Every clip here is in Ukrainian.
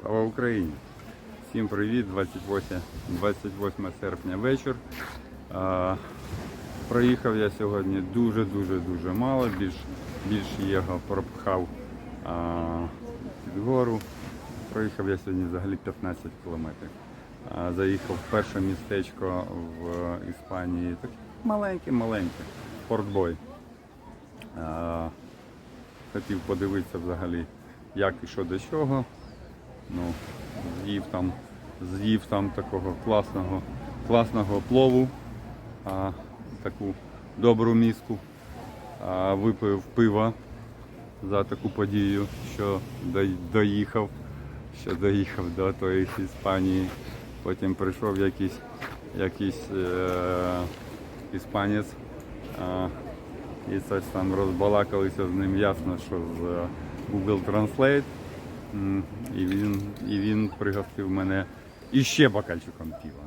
Слава Україні! Всім привіт! 28, 28 серпня вечір. А, проїхав я сьогодні дуже-дуже дуже мало, більш, більш його пропхав а, під гору. Проїхав я сьогодні взагалі 15 кілометрів. А, заїхав в перше містечко в Іспанії. Таке маленьке-маленьке. Портбой. А, хотів подивитися взагалі, як і що до чого. Ну, з'їв там, з'їв там такого класного, класного плову, а, таку добру міску, а, випив пива за таку подію, що до- доїхав, що доїхав до тої Іспанії. Потім прийшов якийсь, якийсь е- іспанець. А, і щось там розбалакалися з ним ясно, що з е, Google Translate. І він, і він пригостив мене іще бокальчиком пива.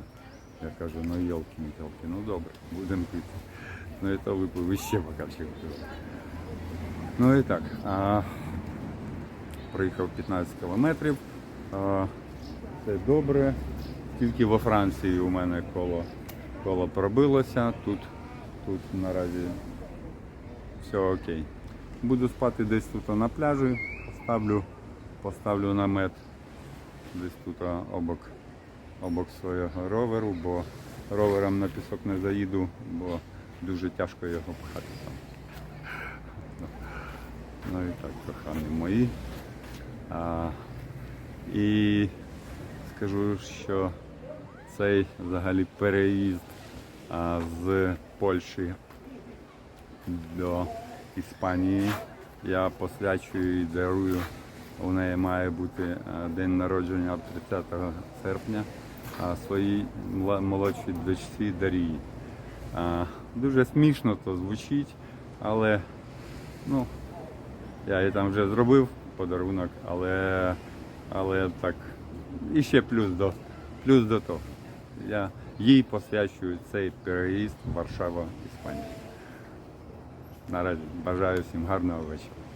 Я кажу, ну йолки міталки ну добре, будемо пити. Ну і то випив іще бокальчик пива. Ну і так. А, проїхав 15 кілометрів. А, це добре. Тільки во Франції у мене коло, коло пробилося. Тут, тут наразі все окей. Буду спати десь тут на пляжі, поставлю, поставлю намет десь тут обок, обок свого роверу, бо ровером на пісок не заїду, бо дуже тяжко його пхати там. Ну і так, кохані мої. А, і скажу, що цей взагалі переїзд а, з Польщі до Іспанії. Я посвячую і дарую. У неї має бути е, день народження 30 серпня своїй молодшій дочці Дарії. Дуже смішно то звучить, але ну, я їй там вже зробив подарунок, але, але так, і ще плюс до, плюс до того. Я їй посвячую цей переїзд Варшава, Іспанія. Наразі бажаю всім гарного вечора.